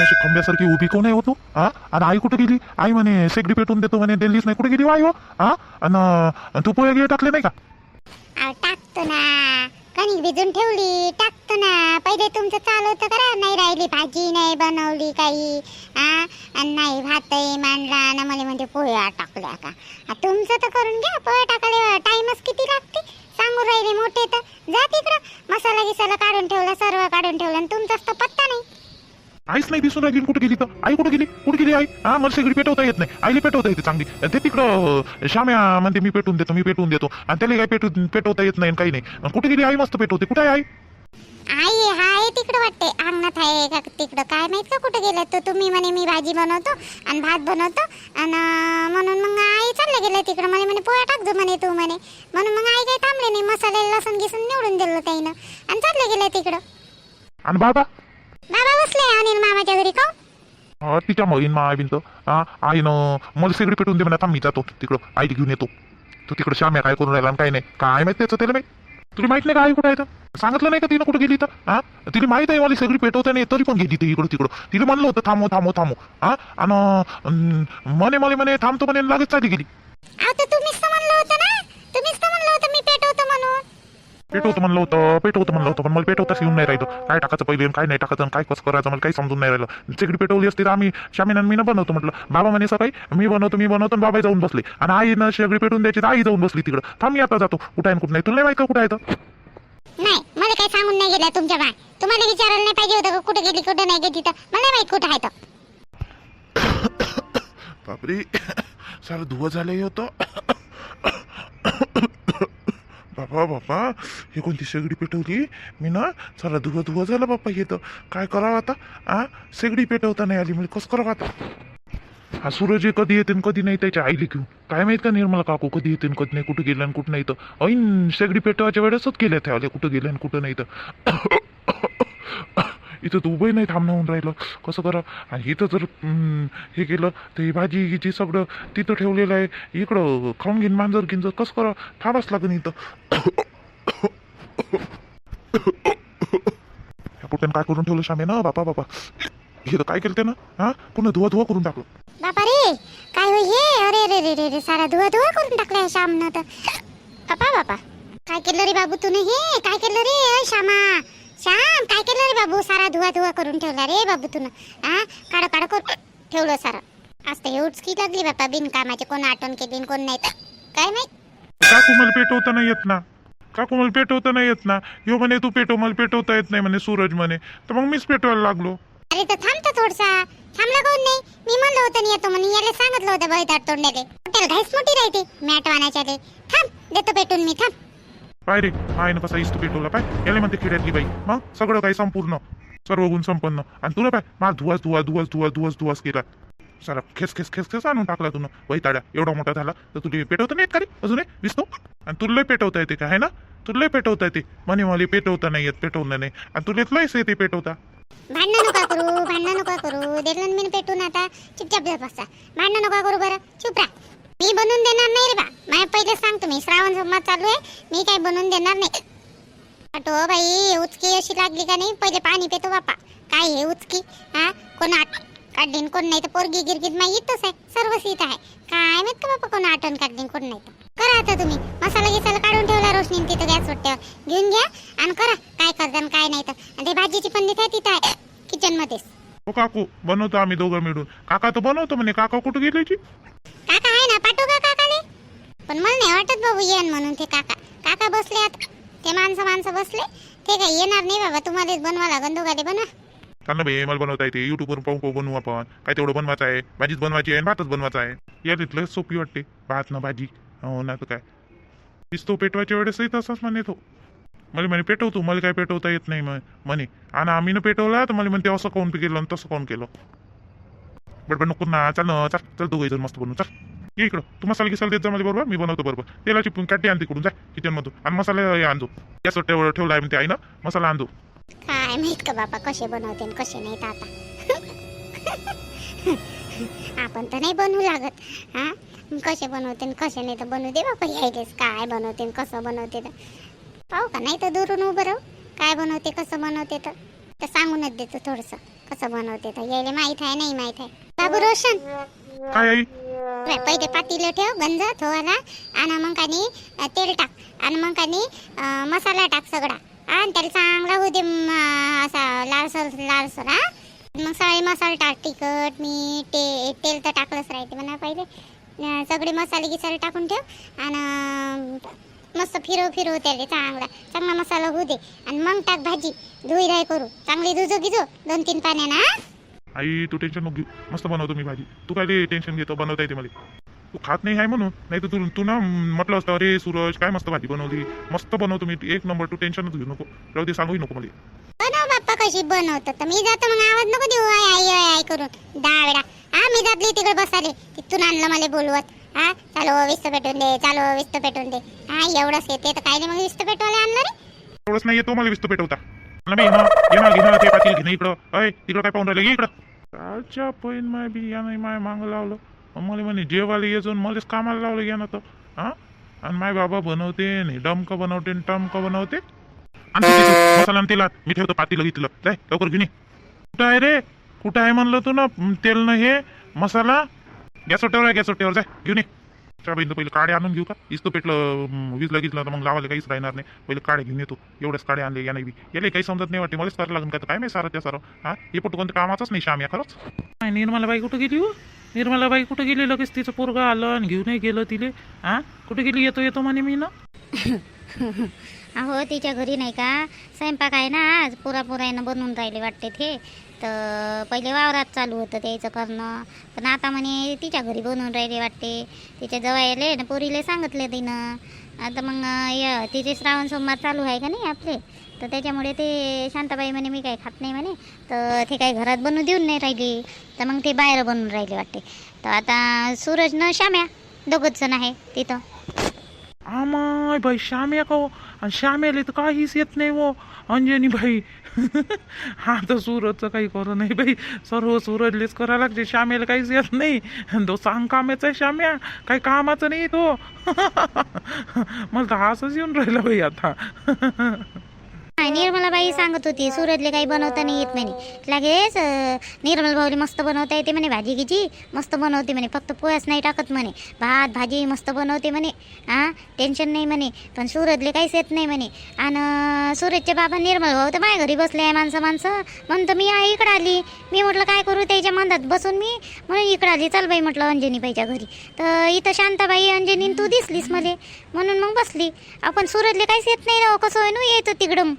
अशी खंब्यासारखी उभी कोण आहे होतो हा आणि आई कुठे गेली? आई म्हणे शेगडी पेटून देतो म्हणे दिल्लीच नाही. कुठे गेली हो आई हो? हा आणि तू पोहे गिळे टाकले नाही का? अहो टाकतो ना. कणिक भिजून ठेवली टाकतो ना. पहिले तुमचं चालू होतं करा नाही राहिली भाजी नाही बनवली काही. हा आणि नाही भातही मांडला. ना मला म्हणजे पोह्या टाकल्या का? आ, तुमचं तर करून घ्या. पोह्या टाकायला टाइमच किती लागते? सांगून राहिले मोठे तर. जा तिकडं. मसाला गिसाला काढून ठेवला सर्व काढून ठेवलं. आणि तुमचाच तर पत्ता नाही. आईच नाही दिसून राहिली कुठे गेली तर? आई कुठे गेली? कुठे गेली आई? हा मला शेगडी पेटवता येत नाही. आईला पेटवता येते चांगली. ते तिकडं श्याम्या म्हणते मी पेटून देतो मी पेटून देतो. आणि त्याला काय पेटू पेटवता येत नाही आणि काही नाही. कुठे गेली? आई मस्त पेटवते. कुठे आहे आई? आई हाय तिकडं वाटते अंगणात आहे का तिकडं? काय माहीत का कुठं गेलं? तर तुम्ही म्हणे मी भाजी बनवतो आणि भात बनवतो आणि म्हणून मग आई चालले गेलं तिकडं. म्हणे म्हणे पोळ्या टाक दो म्हणे तू म्हणे. म्हणून मग आई काही थांबले नाही. मसाले लसूण गिसून निवडून दिलं त्याईनं. आणि चालले गेलं तिकडं. आणि बाबा बाबा बसले अनिल मामाच्या घरी का? हा, तिच्या मळीन मा बिंत हा आईनं मला शेगडी पेटून दे म्हणा थांब मी जातो. तिकडं आईला घेऊन येतो. तू तिकडं श्याम्या काय करून राहिला आणि काय नाही? काय माहीत त्याचं त्याला माहीत? तुला माहीत नाही का आई कुठं आहे तर? सांगितलं नाही का तिनं कुठं गेली तर? हा तिला माहीत आहे मला सगळी पेटवता नाही तरी पण गेली ती इकडं तिकडं. तिला म्हणलं होतं थांबव थांबव थांबव हा आणि म्हणे मला म्हणे थांबतो म्हणे आणि लगेच चाली गेली. तुम्हीच तर म्हणलं होतं ना तुम्हीच तर म्हणलं होतं मी पेटवतो म्हणून पेटवतं म्हणलं होतं पेटवतं म्हणलं होतं पण मला पेटवताच येऊन नाही राहिलं. काय टाकायचं पहिले आणि काय नाही टाकायचं आणि काय कसं करायचं मला काही समजून नाही राहिलं. चिकडी पेटवली असती तर आम्ही शामीन मी बनवतो म्हटलं. बाबा म्हणे सकाळी मी बनवतो मी बनवतो आणि बाबा जाऊन बसले. आणि आईनं शेगडी पेटून द्यायची तर आई जाऊन बसली तिकडं. थांब मी आता जातो. कुठं आहे कुठं नाही? तुला नाही माहीत का कुठं आहे तर? नाही मला काही सांगून नाही गेला तुमच्या बाय तुम्हाला विचारायला नाही पाहिजे होतं का कुठे गेली कुठे नाही गेली तर? मला नाही माहीत कुठं आहे तर बापरे सारं धुवं झालंय होतं बाबा बाबा हे कोणती शेगडी पेटवली? मी ना चला धुवा धुवं बापा बाप्पा येतं काय करावं आता? आ? शेगडी पेटवता नाही आली म्हणजे कसं करावं आता? हा सूरज हे कधी येते कधी नाही त्याच्या आईली घेऊन. काय माहीत का निर्मला काकू कधी येते कधी नाही कुठं गेलं आणि कुठं नाही तर? ऐन शेगडी पेटवायच्या वेळेसच केल्या त्या कुठं गेलं आणि कुठं नाही तर. इथं तर उभंही नाही थांबणं होऊन राहिलं. कसं करा आणि इथं जर हे केलं तर ही भाजी गिजी सगळं तिथं ठेवलेलं आहे इकडं खाऊन घेईन मांजर गिंजर कसं करा थांबाच लागेल इथं. ह्या कुठे काय करून ठेवलं शामे ना? बापा बापा. हे तर काय केलं त्यानं? हा? पुन्हा धुवा धुवा करून टाकलं. बापा रे काय होय हे? अरे रे रे रे रे सारा धुवा धुवा करून टाकलाय श्यामनं तर. बापा बापा. काय केलं रे बाबू तुने हे? काय केलं रे अय श्यामा? श्याम काय केलं रे बाबू? सारा धुवा धुवा करून ठेवला रे बाबू तुनं हा काढ काढ करून ठेवलं सारा. आज तर हे उचकी लागली बापा बिनकामाचे. कोण आठवण केली कोण नाही तर. काय माहीत? काकू मला पेटवता नाही येत ना. काकू मला पेटवता नाही येत ना. यो म्हणे तू पेटव मला पेटवता येत नाही म्हणे सूरज म्हणे. तर मग मीच पेटवायला लागलो. अरे तर थांबतो थोडसा. थांबला कोण नाही. मी म्हणलं होतं नाही येतो म्हणून. याला सांगितलं होतं बैताड तोंडाले. हॉटेल घाईस मोठी राहते. मॅट वाण्याच्याले थांब देतो पेटून मी. थांब. पाय रे पाय ना कसा इस्तू पेटवला पाय याला म्हणते खेड्यातली बाई मग सगळं काही संपूर्ण सर्व गुण संपन्न आणि तुला पाय मला धुवास धुवास धुवास धुवास धुवास धुवास केला सारा खेस खेस खेस खेस आणून टाकला तुला वैताड्या एवढा मोठा झाला तर तुला पेटवता नाही का रे अजून दिसतो आणि तुला पेटवता येते का है ना तुला पेटवता येते म्हणे मला पेटवता नाही येत पेटवणं नाही आणि तुला लयच येते पेटवता भांडणं नका करू भांडणं नका करू देरलन मी पेटून आता चुपचाप जात बसा भांडणं नका करू बरं चुप राहा मी बनवून देणार नाही रे बा माझ्या सोमवार चालू आहे. मी काय बनवून देणार नाही. आटो बाई उचकी अशी लागली का नाही? पहिले पाणी पितो बापा. काय हे उचकी? हा? कोण आठ काढलीन कोण नाही तर पोरगी गिरगीत माही इथंच आहे. सर्वच इथं आहे. काय माहीत का बापा कोण आठवण काढलीन कोण नाही तर? करा आता तुम्ही. मसाला गिसाला काढून ठेवला रोशनी तिथं गॅस वाटत्यावर घेऊन घ्या आणि करा. काय करता आणि काय नाही तर. आणि ते भाजीची पंडित आहे तिथं आहे किचन मध्येच. हो काकू. बनवतो आम्ही दोघं मिळून. काका तर बनवतो म्हणे. काका कुठं गेली ती? काका आहे ना? पाठवू का काकाले पण मला नाही वाटत बाबू येन म्हणून ते काका. काका बसले आता. ते माणसं माणसं बसले. ते काही येणार नाही बाबा. तुम्हालाच बनवा लागन दोघाले बनवा. चांगलं भाई मला बनवता येते. युट्यूबवर पाहून पाहू बनवू आपण. काय तेवढं बनवायचं आहे? भाजीच बनवायची आहे आणि भातच बनवायचा आहे. या तिथलं सोपी वाटते. भात ना भाजी. हो ना तर काय. दिसतो पेटवायच्या वेळेसही तसाच म्हणे तो. मला म्हणे पेटवतो. मला काय पेटवता येत नाही म्हणे म्हणे. आणि आम्ही न पेटवला तर मला म्हणते असं काऊन केलं आणि तसं काऊन केलं? बट पण नको ना. चाल ना. चल चल दोघं जण मस्त बनवू. चल. ये इकडं. तू मसाला गिसाला देत जा माझ्या बरोबर मी बनवतो बरोबर. तेलाची काटी आण इकडून जा किचनमधून. आणि मसाला हे आणतो. गॅसवर ठेव ठेवला आहे म्हणते आई ना मसाला आणतो. काय माहीत का बापा कसे बनवते आणि कसे नाही आता. आपण तर नाही बनवू लागत. हा? कसे बनवते आणि कसे नाही तर बनवू दे बापा यायलेच काय बनवते आणि कसं बनवते तर. पाहू का नाही तर दुरून उभं राहू. काय बनवते कसं बनवते तर. तर सांगूनच देतो थोडंसं कसं बनवते तर. यायला माहीत आहे नाही माहीत आहे. बाबू रोशन काय आई? पहिले पातील ठेव गंज थोवाला आणि मग कानी तेल टाक. आणि मग कानी मसाला टाक सगळा. आणि त्याला चांगला होऊ दे म, असा लालसर लालसर हा. मग सगळे मसाले टाक तिखट मीठ ते तेल तर टाकलंच राहते म्हणा पहिले. सगळे मसाले गिसाले टाकून ठेव. आणि मस्त फिरव फिरव त्याला चांगला. चांगला मसाला होऊ दे. आणि मग टाक भाजी. धुई धाय करू. चांगली धुजो गिजो दोन तीन पाण्यानं हा. आई तू टेन्शन नको घेऊ. मस्त बनवतो मी भाजी. तू काय टेन्शन घेतो? बनवता येते मला. तू खात नाही आहे म्हणून. नाही तर तू तू ना म्हटलं असतं अरे सूरज काय मस्त भाजी बनवली. मस्त बनवतो मी. एक नंबर तू टेन्शनच घेऊ नको. राहू दे सांगूही नको मला. बनव बाप्पा कशी बनवतो. तर मी जातो मग आवाज नको देऊ. आय आई आय आय करून. दहा वेळा हा मी जातली तिकडे बसाले तिथून आणलं मला बोलवत. हा चालो विस्त पेटून दे. चालो विस्त पेटून दे. हा एवढंच येते तर काय नाही मग विस्त पेटवाले आणलं रे एवढंच नाही येतो मला विस्त पेटवता. मला मी येणं येणं घेणं ते पाटील घेणं इकडं. अय तिकडं काय पाहून राहिलं? इकडं. कालच्या पहिन माय बी यानं माय मागं लावलं. मला म्हणे जेवायला ये जाऊन मलाच कामाला लावलं यानं तर. हा? आणि माय बाबा बनवते आणि डमक बनवते आणि टमकं बनवते. आणि मसाला आणि तेलात मी ठेवतो पातीला घेतलं जाय लवकर घेऊन ये कुठं आहे रे? कुठं आहे म्हणलं तू ना तेल न हे मसाला? गॅसवर आहे गॅसवर जाय घेऊन ये. त्या बहिणी पहिले काडे आणून घेऊ का? इस्तो पेटलं म, विजलं गिजलं तर मग लावायला काहीच राहणार नाही. पहिले काडे घेऊन येतो. एवढेच काडे आणले या नाही बी. याला काही समजत नाही वाटते. मलाच करायला लागेल. काय तर काय नाही सारं त्या सारं. हा? हे पोट कोणतं कामाचंच नाही श्याम या खरंच. काय निर्मलाबाई कुठं गेली हो? निर्मलाबाई कुठं गेली? लगेच तिचं पोरगं आलं आणि घेऊनही गेलं तिले. हा? कुठं गेली? येतो येतो म्हणे मी ना अहो तिच्या घरी नाही का? स्वयंपाक आहे ना आज. पुरा पुरायनं बनवून राहिले वाटते ते. तर पहिले वावरात चालू होतं त्याचं करणं. पण आता म्हणे तिच्या घरी बनवून राहिले वाटते. तिच्या जवायले ना पोरीले सांगितले तिनं. आता मग य तिचे श्रावण सोमवार चालू आहे का नाही आपले? तर त्याच्यामुळे ते शांताबाई म्हणे मी काही खात नाही म्हणे. तर ते काही घरात बनवून देऊन नाही राहिली. तर मग ते बाहेर बनवून राहिले वाटते. तर आता सूरज न श्याम्या दोघंच जण आहे तिथं. आमाय बाई श्याम्या का? आणि श्याम्याला तर काहीच येत नाही हो अंजनी बाई हा तर सूरजचं काही करू नाही बाई. सर्व सूरजलेच करायला लागते. श्याम्याला काहीच येत नाही. आणि तो सांग कामाचा आहे श्याम्या. काही कामाचं नाही तो. मला तर असंच येऊन राहिला बाई आता. निर्मलाबाई सांगत होती सूरजले काही बनवता नाही येत म्हणे. लगेच निर्मल भाऊली मस्त बनवता येते म्हणे भाजी गिजी मस्त बनवते म्हणे फक्त पोयास नाही टाकत म्हणे भात भाजी मस्त बनवते म्हणे हा टेन्शन नाही म्हणे पण सूरजले काहीच येत नाही म्हणे. आणि सूरजचे बाबा निर्मल भाऊ तर माझ्या घरी बसले आहे माणसं माणसं. म्हणतं मी आहे इकडं आली. मी म्हटलं काय करू त्याच्या मंदात बसून मी? म्हणून इकडं आली. चल बाई म्हटलं अंजनीबाईच्या घरी. तर इथं शांताबाई अंजनी तू दिसलीस मले. म्हणून मग बसली. आपण सूरजले काहीच येत नाही ना हो, कसं होय नू येतं तिकडं.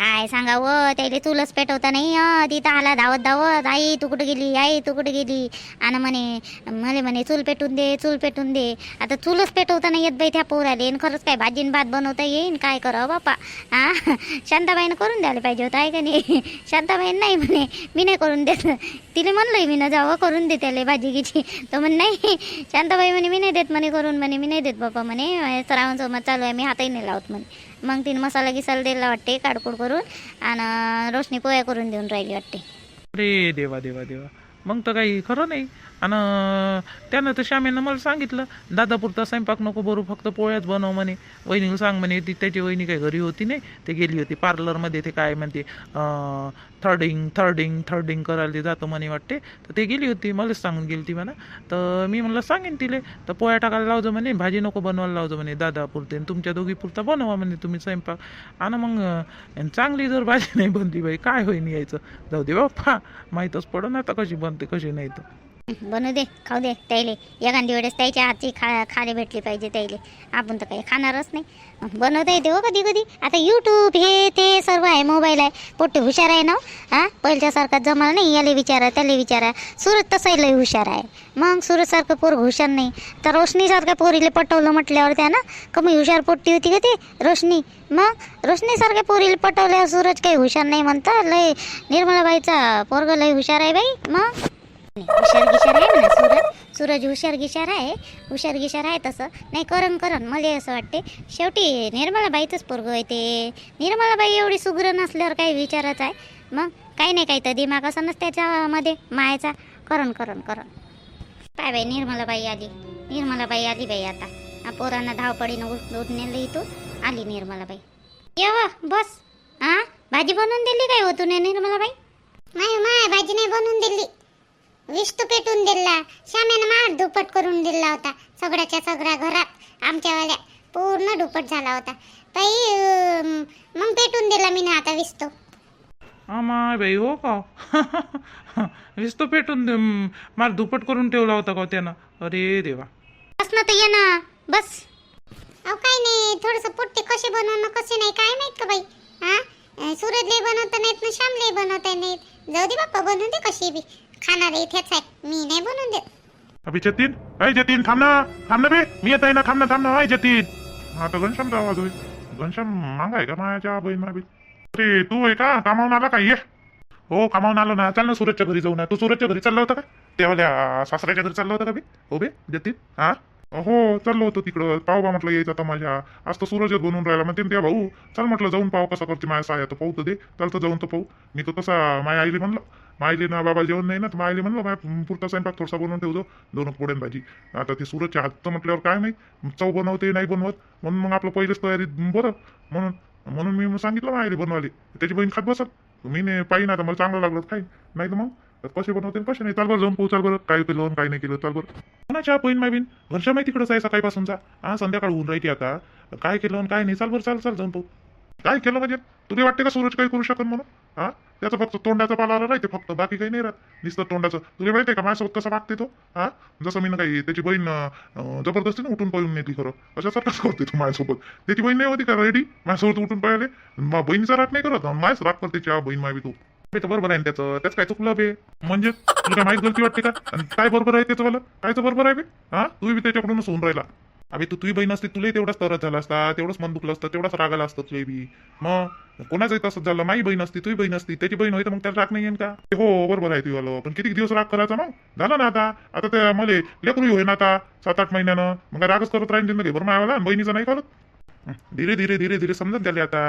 काय सांगावं त्याले चुलच पेटवता नाही तिथं आला धावत धावत आई तू कुठं गेली आई तू कुठं गेली? आणि म्हणे मले म्हणे चूल पेटून दे चूल पेटून दे. आता चूलच पेटवता नाही येत बाई त्या पोराले आणि खरंच काय भाजीन भात बनवता येईन काय करावं बापा? हा? शांताबाईनं करून द्यायला पाहिजे होतं आहे का नाही? शांताबाईन नाही म्हणे मी नाही करून देत. तिला म्हणलंय मी ना जावं करून दे त्याला भाजी गिची तर म्हण नाही. शांताबाई म्हणे मी नाही देत म्हणे करून म्हणे मी नाही देत बापा म्हणे. श्रावण सोमत चालू आहे मी हातही नाही लावत म्हणे. मग तिने मसाला गिसाला दिला वाटते काडकूड करून आणि रोशनी पोया करून देऊन राहिली वाटते. अरे देवा देवा देवा. मग तर काही खरं नाही. आणि त्यानं तर श्यामेनं मला सांगितलं दादापुरता स्वयंपाक नको बरू फक्त पोळ्याच बनव म्हणे. वहिनीला सांग म्हणे ती त्याची वहिनी काही घरी होती नाही ते गेली होती पार्लरमध्ये ते काय म्हणते थर्डिंग थर्डिंग थर्डिंग करायला ते जातो म्हणे वाटते. तर ते गेली होती मलाच सांगून गेली ती म्हणा. तर मी म्हणलं सांगेन तिले तर पोळ्या टाकायला लावजो म्हणे भाजी नको बनवायला लावजो म्हणे दादापुरते आणि तुमच्या दोघी पुरता बनवा म्हणे तुम्ही स्वयंपाक. आणि मग चांगली जर भाजी नाही बनली बाई काय होईन यायचं? जाऊ दे बाप्पा माहीतच पडून आता कशी बनते कशी नाही तर. बनू दे खाऊ दे त्याले एखादी वेळेस त्याच्या हातची खा खाले भेटली पाहिजे त्याले आपण तर काही खाणारच नाही. बनवता येते हो कधी कधी. आता यूट्यूब हे ते सर्व आहे मोबाईल आहे. पोट्टे हुशार आहे ना हो? हा? पहिल्यासारखा जमाल नाही याले विचारा त्याला विचारा. सुरत तसंही लई हुशार आहे. मग सुरतसारखं पोर हुशार नाही. तर रोशनीसारख्या पोरीला पटवलं म्हटल्यावर त्यानं कमी हुशार पोट्टी होती का ते? रोशनी. मग रोशनीसारख्या पोरीला पटवल्यावर सूरज काही हुशार नाही म्हणता? लय निर्मलाबाईचा पोरग लय हुशार आहे बाई. मग? हुशार गिशार आहे ना सूरज सूरज हुशार गिशार आहे हुशार गिशार आहे तसं. नाही करण करण मला असं वाटते. शेवटी निर्मलाबाईचंच पोरग आहे ते. निर्मलाबाई एवढी सुग्र नसल्यावर काही विचारायचं आहे. मग काही नाही काही तर दिमाग असं त्याच्यामध्ये मायाचा. करण करण करण. काय बाई निर्मलाबाई आली. निर्मलाबाई आली बाई आता. पोरांना धावपडीनं उठ उठ नेलं इथून. आली निर्मलाबाई. येवा बस. हा भाजी बनवून दिली काय हो तुने निर्मलाबाई? माय हो, माय भाजी नाही बनवून दिली. विष्टू पेटून दिला. श्याम्यानं मार दुपट करून दिला होता. सगळ्याच्या सगळ्या घरात आमच्यावाल्या पूर्ण दुपट झाला होता. ताई मग पेटून दिला मी ना आता विष्टू. माय बाई हो का? वीस तो पेटून दे- मार दुपट करून ठेवला होता का त्यानं? अरे देवा. बस ना तर ये ना. बस. अहो काय नाही थोडस पोट्टे कसे बनवणं कसे नाही काय माहीत का बाई? हा? सूरजले बनवता नाहीत ना श्यामले बनवता नाहीत. जाऊ दे बाप्पा बनवून दे कशी बी. खाणार इथेच आहे. मी नाही बनवून देत. अभि जतीन? अय जतीन थांब ना. थांब ना बे. मी येत आहे ना. थांब ना थांब ना. अय जतीन. हा तो घनश्यामचा आवाज होईल घनश्याम मांग आहे का माझ्या बहीण माबी अरे तू आहे का? कामावून आला का? ये. हो कामावून आलो ना. चाल ना सूरजच्या घरी जाऊ ना. तू सूरजच्या घरी चालला होता का? तेव्हा सासऱ्याच्या घरी चालला होता का बे? हो बे जतीन. हा? हो चाललो होतो तिकडं. पाव बा म्हटलं यायचं आता माझ्या. आज तर सूरजच बनवून राहिला. म्हणते त्या भाऊ. चल म्हटलं जाऊन पाहू कसं करते माझ्या साया तर पाहू तर दे. चालतं जाऊन तर पाहू. मी तर तसा माझ्या आईले म्हणलं. मायले ना बाबा जेवण नाही ना तर मायले म्हणलं माझ्या पुरता स्वयंपाक थोडासा बनवून ठेवतो. दोन पोड्यान भाजी. आता ते सूरजच्या हात म्हटल्यावर काय नाही चव बनवते नाही बनवत. म्हणून मग आपलं पहिलेच तयारी बरं. म्हणून म्हणून मी मग सांगितलं मायले बनवाले त्याची बहीण खात बसत मी नाही पाहिजे आता मला चांगलं लागलं काय नाही तर मग? तर कसे बनवते कसे नाही? चाल बरं जाऊन पाहू. चाल बरं. काय केलं काय नाही केलं. चाल बरं. कोणाच्या बहीण मायबीन घरच्या माहिती तिकडंच आहे? सकाळपासूनचा हा संध्याकाळ होऊन राहिली आता. काय केलं काय नाही? चाल बरं चाल चाल जाऊन पाहू. काय केलं म्हणजे? तुला वाटते का सूरज काही करू शकत म्हणून? हा? त्याचं फक्त तोंडाचा पाला आला राहते फक्त. बाकी काही नाही राहत. नुसतं तोंडाचं. तुला माहिती का? माझ्यासोबत कसं वागते तो? हा? जसं मी ना काही त्याची बहीण जबरदस्ती ना उठून पळून नेली खरं. अशासारखंच करते तू माझ्यासोबत. त्याची बहीण नाही होती का? रेडी माझ्यासोबत उठून पळाले बहिणीचा राग नाही करत? माझ्याच राग करते चहा बहीण मावी तू. बे तर बरोबर आहे ना त्याचं. त्याच काय चुकलं बे? म्हणजे? तुला काय माहीत गलती वाटते का? आणि काय बरोबर आहे त्याचं मला? कायचं बरोबर आहे बे? हा? तू बी त्याच्याकडूनच होऊन राहिला. अबे तू तुझी बहीण असते तुलाही तेवढाच तरच झाला असता तेवढंच मन दुखलं असतं तेवढाच रागाला असतं तुला बी. मग? कोणाचंही तसंच झालं. माई बहीण असती तुझी बहीण असती त्याची बहीण होती तर मग त्याला राग नाही येईन का? हो बरोबर आहे तुझ्या पण किती दिवस राग करायचा मग? झालं ना आता. आता त्या मले लेकरू होईन आता सात आठ महिन्यानं. मग रागच करत राहीन जिंदगी बरं आला आणि बहिणीचं नाही करत धीरे धीरे धीरे धीरे समजून त्याला आता.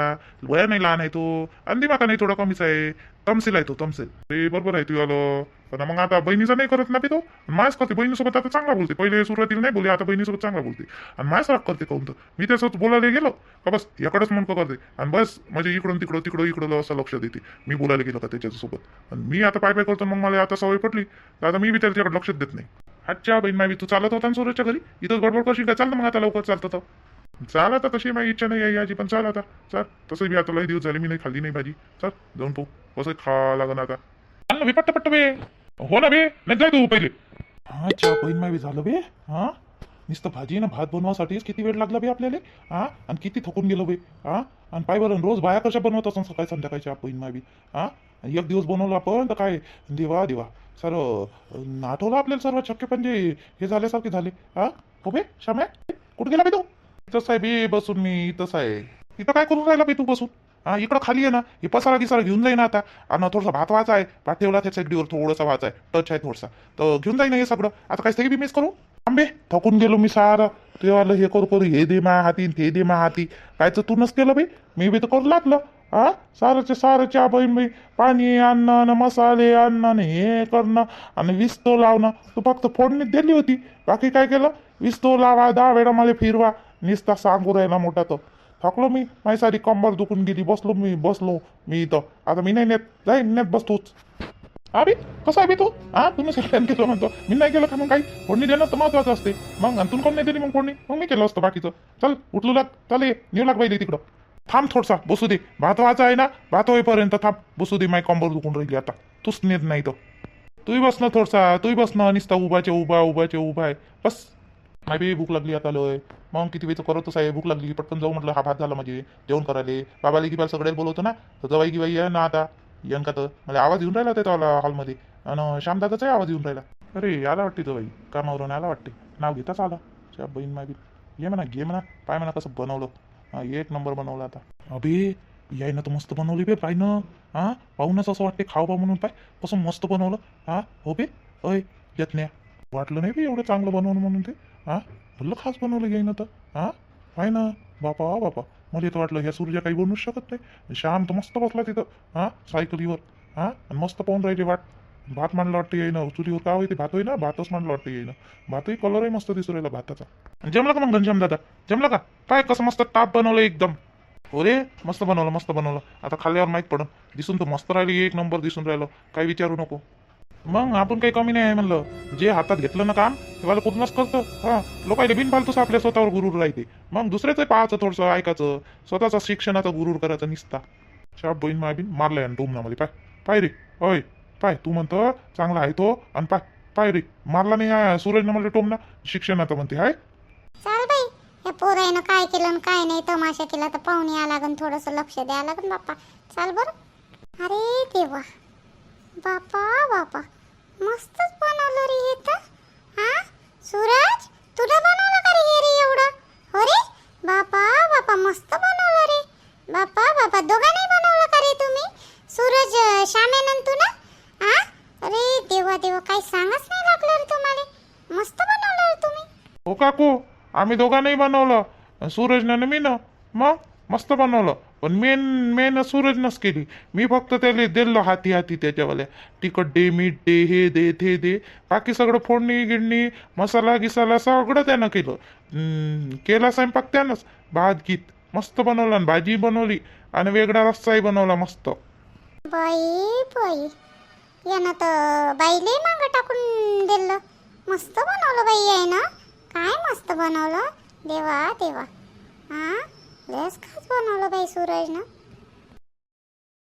वया नाही लहान आहे तो. आणि दिमागा नाही थोडा कमीच आहे. तमसील आहे तो तमसेल ते बरोबर आहे तू आलो पण मग आता बहिणीचा नाही करत ना बी तो? माझ्याच करते बहिणीसोबत आता चांगला बोलते. पहिले सुरुवातीला नाही बोलले आता बहिणीसोबत चांगला बोलते. आणि मायच राग करते काऊन तर? मी त्यासोबत बोलायला गेलो का बस? म्हणून का करते? आणि बस म्हणजे इकडून तिकडं तिकडं इकडं असं लक्ष देते. मी बोलायला गेलो का त्याच्यासोबत? आणि मी आता पाय पाय करतो मग मला आता सवय पडली. तर आता मी बी त्याच्याकडे लक्ष देत नाही. अच्छा बहीण मावी तू चालत होता ना सूरजच्या घरी? इथं गडबड कशी काय चालतं मग आता लवकर चालतं तर चाल आता तशी माझी इच्छा नाही आहे याची पण चाल आता. चाल तसं बी आता लय दिवस झाले मी नाही खाल्ली नाही भाजी. चाल जाऊन पाहू. कसं खा लागन आता. चाल ना बे पट्ट पट्ट बे. हो ना बे नाही जाय तू पहिले. हा चहा पहिन मावी झालं बे. हा? नुसतं भाजी ना भात बनवासाठीच किती वेळ लागला बे आपल्याला? हा? आणि किती थकून गेलो बे. हा? आणि पाय बरं रोज बाया कशा बनवत असं सकाळी संध्याकाळच्या पहिन मावी हा? एक दिवस बनवलं आपण तर काय? देवा देवा. सर आठवलं आपल्याला सर्व चक्के म्हणजे हे झाल्यासारखे झाले. हा? हो बे श्याम्या कुठे गेला बे तू? इथंच आहे बे बसून मी इथंच आहे. इथं काय करून राहिला बे तू बसून? हा इकडं खाली आहे ना. हे पसारा गिसारा घेऊन जाईन आता. आणि थोडासा भात वाचा आहे. भात ठेवला त्या साईडीवर थोडासा वाचा आहे. टच आहे थोडासा. तर घेऊन जाईन हे सगळं. आता काय बी मिस करू? आंबे थकून गेलो मी सारा. तेव्हा हे करू करू हे दे मा हाती ते दे मा हाती. कायचं तूनच केलं बाई मी बी तर करू लागलं. हा? सारचे सारच्या बहीण बाई पाणी आणणं मसाले आणणं हे करणं आणि विस्तो लावणं. तू फक्त फोडणीत दिली होती. बाकी काय केलं? विस्तो लावा दहा वेळा मला फिरवा. निसता सांगू राहिला मोठा तर थकलो मी माझी सारी कंबर दुखून गेली बसलो मी बसलो मी इथं. आता मी नाही नेत जाईन नेत बसतोच हा बी कसं आहे बी तू? हा तुम्ही सगळ्यांनी केलं म्हणतो. मी नाही केलं का मग काही? फोडणी देणं तर महत्वाचं असते. मग आणि तुला कोण नाही दिली मग फोडणी मग मी केलं असतं बाकीचं. चल उठलो लाग चल ये. नेऊ लाग पाहिजे तिकडं. थांब थोडसा बसू दे. भात व्हायचा आहे ना? भात होईपर्यंत थांब. बसू दे माय कंबर दुखून राहिली आता. तूच नेत नाही तर तूही बसणं थोडसा. तूही बसणं निसता उभाचे उभा उभाचे उभा आहे. बस. माय बी भूक लागली आता लय. मग किती वेळचं करतच आहे? भूक लागली पटकन जाऊ म्हटलं हा भात झाला म्हणजे. जेवण करायले. बाबाला गिबाला सगळ्याला बोलवतो ना. तर जवाई गिवाई या ना आता. येन का तर. मला आवाज येऊन राहिला त्याचा हॉलमध्ये. आणि श्यामदादाचाही आवाज येऊन राहिला. अरे आला वाटते जवाई. कामावरून आला वाटते. नाव घेताच आला. च्या बहीण माय बी. ये म्हणा घे म्हणा. पाय म्हणा कसं बनवलं. एक नंबर बनवला आता. अबे याय ना तर मस्त बनवली बे पाय ना हा पाहूनच असं वाटते खाऊ बा म्हणून पाय. कसं मस्त बनवलं. हा हो बे. अय येत नाही. वाटलं नाही बी एवढं चांगलं बनवणं म्हणून ते. हा भल्लं खास बनवलं येईन तर हा पाय ना. बापा बापा. मला तर वाटलं ह्या सूर्य काही बनवूच शकत नाही. शांत मस्त बसला तिथं. हा सायकलीवर. हा आणि मस्त पाहून राहिली वाट. भात मांडलं वाटतं येईन. चुलीवर का होते? भात होई ना. भातच मांडलं वाटतं येईन. भातही कलरही मस्त दिसू राहिला भाताचा. जमलं का मग घनश्याम दादा? जमलं का? काय कसं मस्त ताप बनवलं एकदम. अरे मस्त बनवलं मस्त बनवलं. आता खाल्ल्यावर माहीत पडन. दिसून तर मस्त राहिली एक नंबर दिसून राहिलं. काही विचारू नको. मग आपण काही कमी नाही आहे म्हणलं. जे हातात घेतलं ना काम ते मला पूर्णच करतं. हा लोकांना बिन आपल्या स्वतःवर गुरुर राहते. मग दुसऱ्याचं पाहायचं थोडंसं ऐकायचं. स्वतःचा शिक्षणाचा गुरुर करायचा निसता. शाप बहीण मायबीन मारलाय आणि टोमनामध्ये पाय पाय रे. होय पाय तू म्हणतो चांगला आहे तो आणि पाय पाय रे. मारला नाही हा सूरजनं मला टोमना शिक्षणाचा म्हणते हाय. चाल बाई हे पोरायनं काय केलं आणि काय नाही तमाशा केला तर पाहुणे आला लागन थोडंसं लक्ष द्यावं लागन बाप्पा. चाल बरं. अरे देवा. बापा बापा. मस्तच बनवलं रे हे तर. हा? सूरज तुला बनवलं का रे हे रे एवढं? अरे बापा बापा मस्त बनवलं रे. बापा बापा दोघांनी बनवलं का रे तुम्ही? सूरज अं, तू ना? हा अरे देवा देवा काही सांगच नाही लागलं रे तुम्हाला. मस्त बनवलं रे तुम्ही. हो काकू आम्ही दोघांनाही बनवलं. सूरजनं मी ना मग मस्त बनवलं. पण मेन मेन सूरजनंच केली. मी फक्त त्याला दिलं हाती हाती त्याच्यावाल्या. तिखट दे मीठ दे हे दे ते दे. बाकी सगळं फोडणी गिडणी मसाला गिसाला सगळं त्यानं केलं. केला स्वयंपाक त्यानंच. भात गीत मस्त बनवलं आणि भाजी बनवली आणि वेगळा रस्साही बनवला मस्त. बाई बाई. यानं तर बाईले मागं टाकून दिलं. मस्त बनवलं बाई आहे ना काय मस्त बनवलं? देवा देवा. हा लस खास बनवलं बाई सूरजनं